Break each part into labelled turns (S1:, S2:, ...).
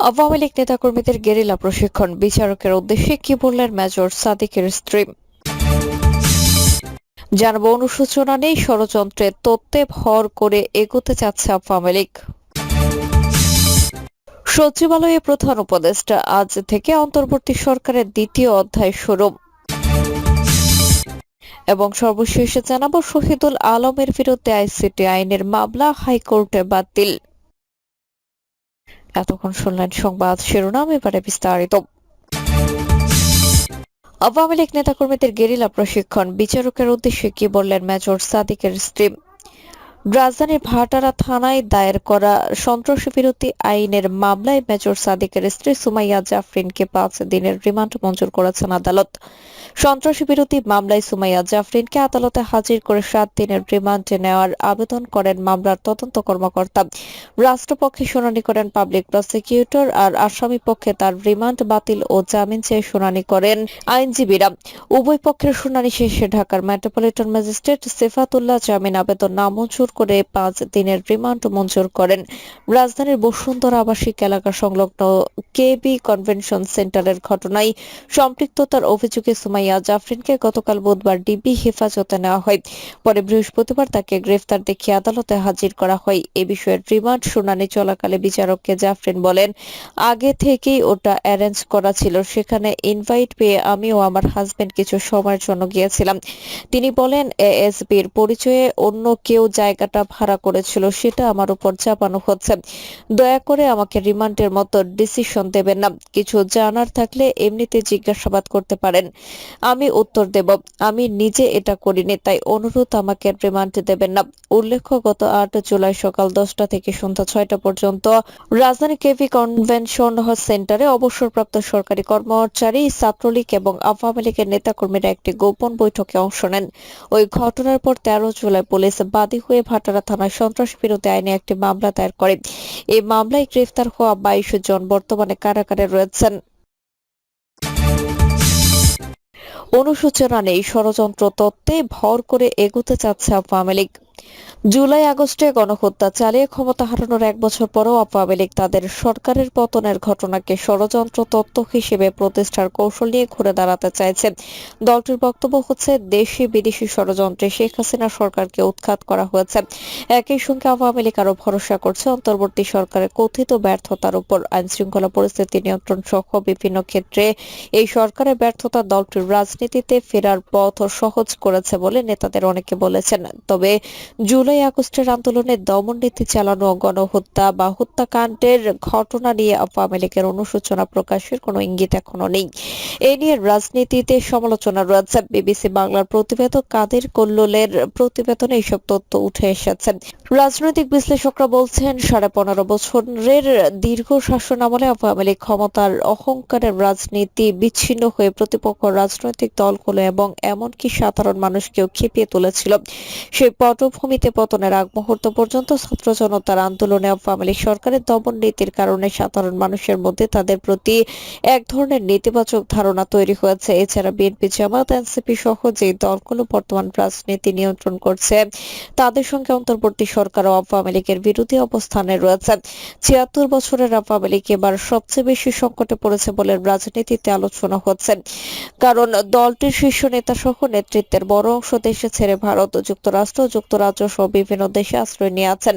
S1: আওয়ামী লীগ নেতাকর্মীদের গেরিলা প্রশিক্ষণ। বিচারকের উদ্দেশ্যে কি বললেন মেজর সাদিকের স্ত্রী। জানাব অনুসূচনা নেই ষড়যন্ত্রের তত্ত্বে ভর করে এগোতে চাচ্ছে আওয়ামী লীগ। সচিবালয়ে প্রধান উপদেষ্টা, আজ থেকে অন্তর্বর্তী সরকারের দ্বিতীয় অধ্যায় শুরু। এবং সর্বশেষে জানাব শহীদুল আলমের বিরুদ্ধে আইসিটি আইনের মামলা, হাইকোর্টে বাতিল। এতক্ষণ শুনলেন সংবাদ শিরোনাম, এবারে বিস্তারিত। আওয়ামী লীগ নেতাকর্মীদের গেরিলা প্রশিক্ষণ, বিচারকের উদ্দেশ্যে কি বললেন মেজর সাদিকের স্ত্রী? রাজধানীর ভাটারা থানায় দায়ের করা সন্ত্রাসী বিরোধী আইনের মামলায় মেজর সাদিকের স্ত্রী সুমাইয়া জাফরিনকে পাঁচ দিনের রিমান্ড মঞ্জুর করেছেন আদালত। সন্ত্রাসী বিরোধী মামলায় সুমাইয়া জাফরিনকে আদালতে হাজির করে সাত দিনের রিমান্ডে নেওয়ার আবেদন করেন মামলার তদন্ত কর্মকর্তা। রাষ্ট্রপক্ষে শুনানি করেন পাবলিক প্রসিকিউটর আর আসামি পক্ষে তার রিমান্ড বাতিল ও জামিন চেয়ে শুনানি করেন আইনজীবীরা। উভয় পক্ষের শুনানি শেষে ঢাকার মেট্রোপলিটন ম্যাজিস্ট্রেট সিফাতুল্লাহ জামিন আবেদন নামঞ্জুর করে পাঁচ দিনের রিমান্ড মঞ্জুর করেন। রাজধানীর বসুন্ধরা আবাসিক এলাকা সংলগ্ন কেবি কনভেনশন সেন্টারের ঘটনায় সম্পৃক্ততার অভিযোগে সুমাইয়া জাফরিনকে গতকাল বুধবার ডিবি হেফাজতে নেওয়া হয়। পরে বৃহস্পতিবার তাকে গ্রেফতার দেখিয়ে আদালতে হাজির করা হয়। এ বিষয়ে রিমান্ড শুনানি চলাকালে বিচারককে জাফরিন বলেন, আগে থেকেই ওটা অ্যারেঞ্জ করা ছিল। সেখানে ইনভাইট পেয়ে আমি ও আমার হাজবেন্ড কিছু সময়ের জন্য গিয়েছিলাম। তিনি বলেন, এএসবির পরিচয়ে অন্য কেউ জায়গাটা ভাড়া করেছিল, সেটা আমার উপর চাপানো হচ্ছে। দয়া করে আমাকে রিমান্ডের মতো ডিসিশন দেবেন না। কিছু জানার থাকলে এমনিতে জিজ্ঞাসাবাদ করতে পারেন। আমি উত্তর দেব। আমি নিজে এটা করিনি, তাই অনুরোধ আমাকে রিমান্ড দেবেন না। উল্লেখ্য, গত আট জুলাই সকাল দশটা থেকে সন্ধ্যা ছয়টা পর্যন্ত রাজধানী কেভি কনভেনশন সেন্টারে অবসরপ্রাপ্ত সরকারি কর্মচারী, ছাত্রলীগ এবং আওয়ামী লীগের নেতাকর্মীরা একটি গোপন বৈঠকে অংশ নেন। ওই ঘটনার পর তেরো জুলাই পুলিশ বাদী হয়ে ভাটারা থানায় সন্ত্রাস বিরোধী আইনে একটি মামলা দায়ের করে। এই মামলায় গ্রেফতার হওয়া বাইশ জন বর্তমানে কারাগারে রয়েছেন। অনুসূচনা নেই, ষড়যন্ত্র তত্ত্বে ভর করে এগোতে চাচ্ছে আওয়ামী লীগ। জুলাই আগস্টে গণহত্যা চালিয়ে ক্ষমতা হারানোর এক বছর পরও আওয়ামী লীগ তাদের সরকারের পতনের ঘটনাকে ষড়যন্ত্র তত্ত্ব হিসেবে প্রতিষ্ঠার কৌশল নিয়ে ঘুরে দাঁড়াতে চাইছে দলটির বক্তব্য হচ্ছে, দেশি বিদেশি ষড়যন্ত্রে শেখ হাসিনা সরকারকে উৎখাত করা হয়েছে। একই সঙ্গে আওয়ামী লীগ আরও ভরসা করছে অন্তর্বর্তী সরকারের কথিত ব্যর্থতার উপর। আইন শৃঙ্খলা পরিস্থিতি নিয়ন্ত্রণ সহ বিভিন্ন ক্ষেত্রে এই সরকারের ব্যর্থতা দলটির রাজনীতিতে ফেরার পথ সহজ করেছে বলে নেতাদের অনেকে বলেছেন। তবে জুলাই আগস্টের আন্দোলনে দমন নীতি চালানো, গণহত্যা বা হত্যাকাণ্ডের ঘটনা নিয়ে আওয়ামী লীগের অনুশোচনা প্রকাশের কোনো ইঙ্গিত এখনও নেই। এ নিয়ে রাজনীতিতে সমালোচনা রয়েছে। বিবিসি বাংলার প্রতিবেদক কাদের কল্লোলের প্রতিবেদনে এইসব তথ্য উঠে এসেছে। রাজনৈতিক বিশ্লেষকরা বলছেন, সাড়ে পনেরো বছরের দীর্ঘ শাসন আমলে আওয়ামী লীগ ক্ষমতার অহংকারের রাজনীতি বিচ্ছিন্ন হয়ে প্রতিপক্ষ রাজনৈতিক দলগুলো এবং এমনকি সাধারণ মানুষকেও খেপিয়ে তুলেছিল। সেই পটভূমিতে পতনের আগ মুহূর্ত পর্যন্ত ছাত্র জনতার আন্দোলনে আওয়ামী লীগ সরকারের দমন নীতির কারণে সাধারণ মানুষের মধ্যে তাদের প্রতি এক ধরনের নেতিবাচক ধারণা তৈরি হয়েছে। এছাড়া বিএনপি জামাত এনসিপি সহ যে দলগুলো বর্তমান রাজনীতি নিয়ন্ত্রণ করছে, তাদের সঙ্গে অন্তর্বর্তী সরকার ও আওয়ামী লীগের বিরোধী অবস্থানে রয়েছে। ছিয়াত্তর বছরের আওয়ামী লীগ এবার সবচেয়ে বেশি সংকটে পড়েছে বলে রাজনীতিতে আলোচনা হচ্ছে। কারণ দলটির শীর্ষ নেতা সহ নেতৃত্বের বড় অংশ দেশে ছেড়ে ভারত, যুক্তরাষ্ট্র যুক্তরাষ্ট্র যুক্তরাজ্য সহ বিভিন্ন দেশে আশ্রয় নিয়ে আছেন।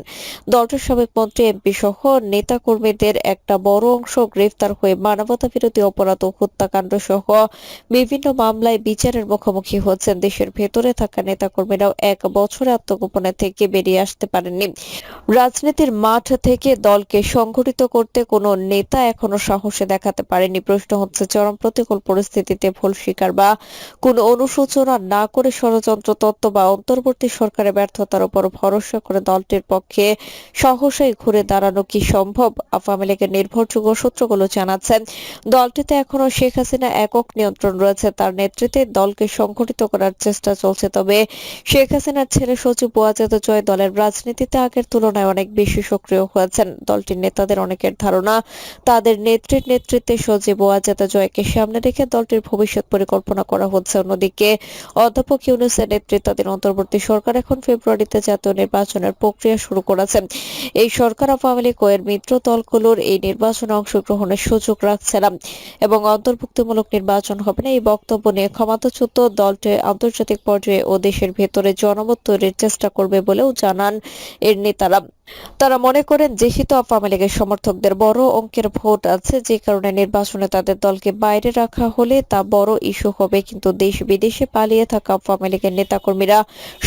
S1: দলটির সাবেক মন্ত্রী এমপি সহ নেতাকর্মীদের একটা বড় অংশ গ্রেফতার হয়ে মানবতা বিরোধী অপরাধ ও হত্যাকাণ্ড সহ বিভিন্ন মামলায় বিচারের মুখোমুখি হচ্ছেন। দেশের ভেতরে থাকা নেতাকর্মীরাও এক বছরে আত্মগোপনে থেকে বেরিয়ে আসতে পারেননি। রাজনীতির মাঠ থেকে দলকে সংগঠিত করতে কোনো নেতা এখনও সাহসে দেখাতে পারেনি প্রশ্ন হচ্ছে, চরম প্রতিকূল পরিস্থিতিতে ভুল স্বীকার বা কোনো অনুশোচনা না করে ষড়যন্ত্র তত্ত্ব বা অন্তর্বর্তী সরকারের ব্যর্থতার উপর ভরসা করে দলটির পক্ষে সহসাই ঘুরে দাঁড়ানো কি সম্ভব? আওয়ামী লীগের নির্ভরযোগ্য সূত্রগুলো জানাচ্ছেন দলটিতে এখনও শেখ হাসিনা একক নিয়ন্ত্রণ রয়েছে। তার নেতৃত্বে দলকে সংগঠিত করার চেষ্টা চলছে। তবে শেখ হাসিনার ছেলে সচিব ওয়াজেদ জয় দলের রাজনীতিতে আগের তুলনায় অনেক বেশি সক্রিয় হয়েছেন। দলটির নেতাদের অনেকের ধারণা, তাদের নেত্রীর নেতৃত্বে সচিব ওয়াজেদ জয়কে সামনে রেখে দলটির ভবিষ্যৎ পরিকল্পনা করা হচ্ছে। অন্যদিকে অধ্যাপক ইউনুসের নেতৃত্বাধীন অন্তর্বর্তী সরকার এখন ফেব্রুয়ারি ফেব্রুয়ারিতে জাতীয় নির্বাচনের প্রক্রিয়া শুরু করেছে এই সরকার আওয়ামী লীগ মিত্র দলগুলোর এই নির্বাচনে অংশগ্রহণের সুযোগ রাখছে না এবং অন্তর্ভুক্তিমূলক নির্বাচন হবে না। এই বক্তব্য নিয়ে ক্ষমতাচ্যুত দলটি আন্তর্জাতিক পর্যায়ে ও দেশের ভেতরে জনমত তৈরির চেষ্টা করবে বলেও জানান এর নেতারা। তারা মনে করেন যেহেতু আওয়ামী লীগের সমর্থকদের বড় অঙ্কের ভোট আছে, যে কারণে নির্বাচনে তাদের দলকে বাইরে রাখা হলে তা বড় ইস্যু হবে। কিন্তু দেশ বিদেশে পালিয়ে থাকা আওয়ামী লীগের নেতাকর্মীরা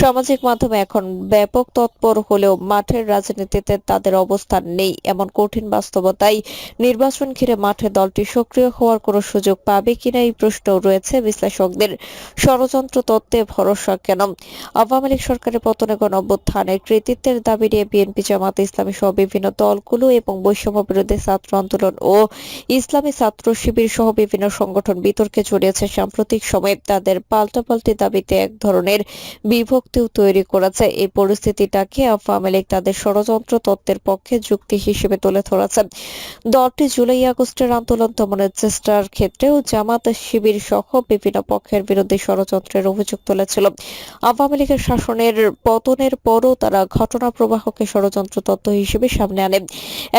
S1: সামাজিক মাধ্যমে এখন ব্যাপক তৎপর হলেও মাঠের রাজনীতিতে তাদের অবস্থান নেই। এমন কঠিন বাস্তবতায় নির্বাচন ঘিরে মাঠে দলটি সক্রিয় হওয়ার কোনো সুযোগ পাবে কিনা এই প্রশ্ন রয়েছে বিশ্লেষকদের। ষড়যন্ত্র তত্ত্বে ভরসা কেন? আওয়ামী লীগ সরকারের পতনে গণ অভ্যুত্থানের কৃতিত্বের দাবি নিয়ে বিএনপি, জামাত ইসলামী সহ বিভিন্ন দলগুলো এবং বৈষম্য বিরোধী ছাত্র আন্দোলন ও ইসলামী ছাত্র শিবির সহ বিভিন্ন সংগঠন বিতর্কে জড়িয়েছে সাম্প্রতিক সময়ে। তাদের পাল্টাপাল্টি দাবিতে এক ধরনের বিভক্তিও তৈরি করেছে এই পরিস্থিতিটাকে আওয়ামী লীগ তাদের ষড়যন্ত্র তত্ত্বের পক্ষে যুক্তি হিসেবে তুলে ধরেছে। দলটি জুলাই আগস্টের আন্দোলন দমনের চেষ্টার ক্ষেত্রেও জামাত শিবির সহ বিভিন্ন পক্ষের বিরুদ্ধে ষড়যন্ত্রের অভিযোগ তুলেছিল। আওয়ামী লীগের শাসনের পতনের পরও তারা ঘটনা প্রবাহকে ষড়যন্ত্র তত্ত্ব হিসেবে সামনে আনে।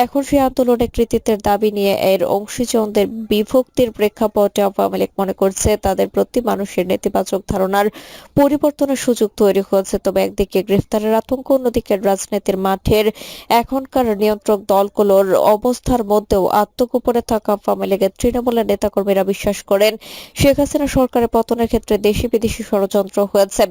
S1: এখন সেই আন্দোলনের কৃতিত্বের দাবি নিয়ে এর অংশীজনদের বিভক্তির প্রেক্ষাপটে আওয়ামী লীগ মনে করছে, তাদের প্রতি মানুষের নেতিবাচক ধারণার পরিবর্তনের সুযোগ তৈরি হয়েছে। তবে একদিকে গ্রেফতারের আতঙ্ক, অন্যদিকে রাজনীতির মাঠের এখনকার নিয়ন্ত্রক দলগুলোর অবস্থার মধ্যেও আত্মগোপনে থাকা আওয়ামী লীগের তৃণমূলের নেতাকর্মীরা বিশ্বাস করেন, শেখ হাসিনা সরকারের পতনের ক্ষেত্রে দেশি বিদেশি ষড়যন্ত্র হয়েছে।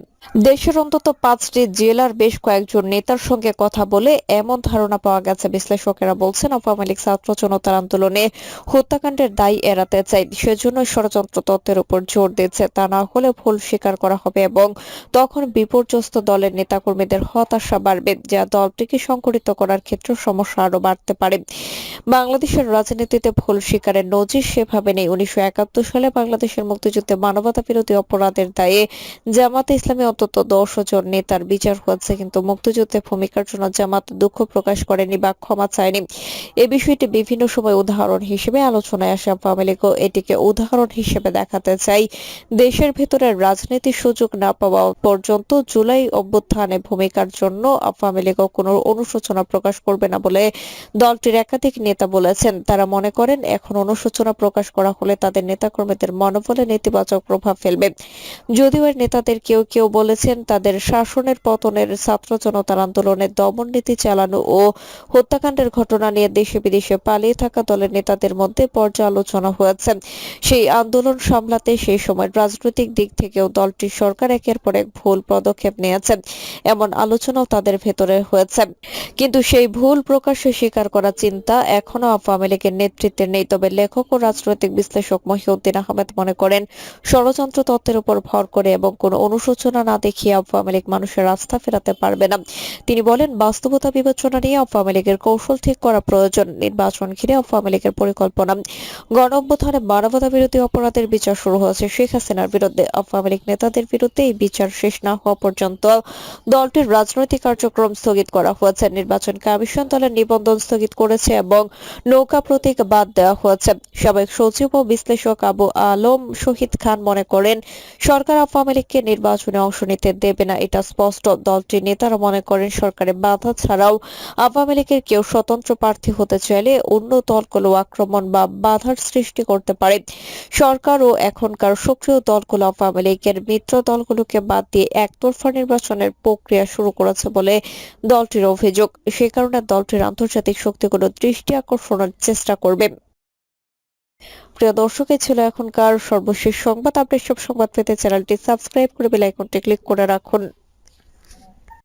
S1: দেশের অন্তত পাঁচটি জেলার বেশ কয়েকজন নেতার সঙ্গে কথা বলে এমন ধারণা পাওয়া গেছে, বিশ্লেষকেরা বলছেন, আওয়ামী লীগ ছাত্র জনতার আন্দোলনে হত্যাকাণ্ডের দায়ী এড়াতে চাই সেজন্য ষড়যন্ত্র তত্ত্বের উপর জোর দিচ্ছে, তা না হলে ভুল স্বীকার করা হবে এবং তখন বিপর্যস্ত দলের নেতাকর্মীদের হতাশা বাড়বে, যা দলটিকে সংগঠিত করার ক্ষেত্রে সমস্যা আরও বাড়তে পারে। বাংলাদেশের রাজনীতিতে ভুল স্বীকারের নজির সেভাবে নেই। উনিশশো একাত্তর সালে বাংলাদেশের মুক্তিযুদ্ধে মানবতা বিরোধী অপরাধের দায়ে জামাতে ইসলামী অন্তত দশ জন নেতার বিচার হয়েছে, কিন্তু মুক্তিযুদ্ধে ভূমিকার জন্য জামাত দুঃখ প্রকাশ করেনি বা ক্ষমা চায়নি। এ বিষয়টি বিভিন্ন সময় উদাহরণ হিসেবে আলোচনায় আসে। আওয়ামী লীগও এটিকে উদাহরণ হিসেবে দেখাতে চাই দেশের ভেতরে রাজনীতির সুযোগ না পাওয়া পর্যন্ত জুলাই অভ্যুত্থানে ভূমিকার জন্য আওয়ামী লীগও কোনো অনুশোচনা প্রকাশ করবে না বলে দলটির একাধিক নেতা বলেছেন। তারা মনে করেন, এখন অনুশোচনা প্রকাশ করা হলে তাদের নেতাকর্মীদের মনোবলে নেতিবাচক প্রভাব ফেলবে। যদিও এর নেতাদের কেউ কেউ বলেছেন, তাদের শাসনের পতনের ছাত্র জনতার আন্দোলনের দমন নীতি চালানো ও হত্যাকাণ্ডের ঘটনা নিয়ে দেশে বিদেশে পালিয়ে থাকা দলের নেতাদের মধ্যে পর্যালোচনা হয়েছে। সেই আন্দোলন সামলাতে সেই সময় রাজনৈতিক দিক থেকেও দলটির সরকার একের পর এক ভুল পদক্ষেপ নিয়েছে। এমন আলোচনাও তাদের ভেতরে হয়েছে। কিন্তু সেই ভুল প্রকাশ্যে স্বীকার করার চিন্তা এখনও আওয়ামী লীগের নেতৃত্বে নেই। তবে লেখক ও রাজনৈতিক বিশ্লেষক মহিউদ্দিন আহমেদ মনে করেন, ষড়যন্ত্র তত্ত্বের উপর ভর করে এবং কোনো অনুশোচনা না দেখিয়ে আওয়ামী লীগ মানুষের আস্থা ফেরাতে পারবে না। তিনি বলেন, বাস্তবতা বিবেচনা নিয়ে আওয়ামী লীগের কৌশল ঠিক করা প্রয়োজন। নির্বাচন ঘিরে আওয়ামী লীগের পরিকল্পনা। গণ অভ্যুত্থানে মানবতা বিরোধী অপরাধের বিচার শুরু হয়েছে শেখ হাসিনার বিরুদ্ধে। আওয়ামী লীগ নেতাদের বিরুদ্ধে এই বিচার শেষ না হওয়া পর্যন্ত দলটির রাজনৈতিক কার্যক্রম স্থগিত করা হয়েছে। নির্বাচন কমিশন দলের নিবন্ধন স্থগিত করেছে এবং নৌকা প্রতীক বাদ দেওয়া হয়েছে। সাবেক সচিব ও বিশ্লেষক আবু আলম শহীদ খান মনে করেন, সরকার আওয়ামী লীগকে নির্বাচনে অংশ নিতে দেবে না, এটা স্পষ্ট। দলটির নেতারা মনে করেন, সরকারের বাধা ছাড়াও আওয়ামী লীগের কেউ স্বতন্ত্র প্রার্থী হতে চাইলে অন্য দলগুলো আক্রমণ বা বাধার সৃষ্টি করতে পারে। সরকার ও এখনকার সক্রিয় দলগুলো আওয়ামী লীগের মিত্র দলগুলোকে বাদ দিয়ে একতরফা নির্বাচনের প্রক্রিয়া শুরু করেছে বলে দলটির অভিযোগ। সে কারণে দলটির আন্তর্জাতিক শক্তিগুলো দৃষ্টি আকর্ষণের চেষ্টা করবে। প্রিয় দর্শক ছিল এখনকার সর্বশেষ সংবাদ। আপনি সব সংবাদ পেতে চ্যানেলটি সাবস্ক্রাইব করে বেল আইকনটি ক্লিক করে রাখুন।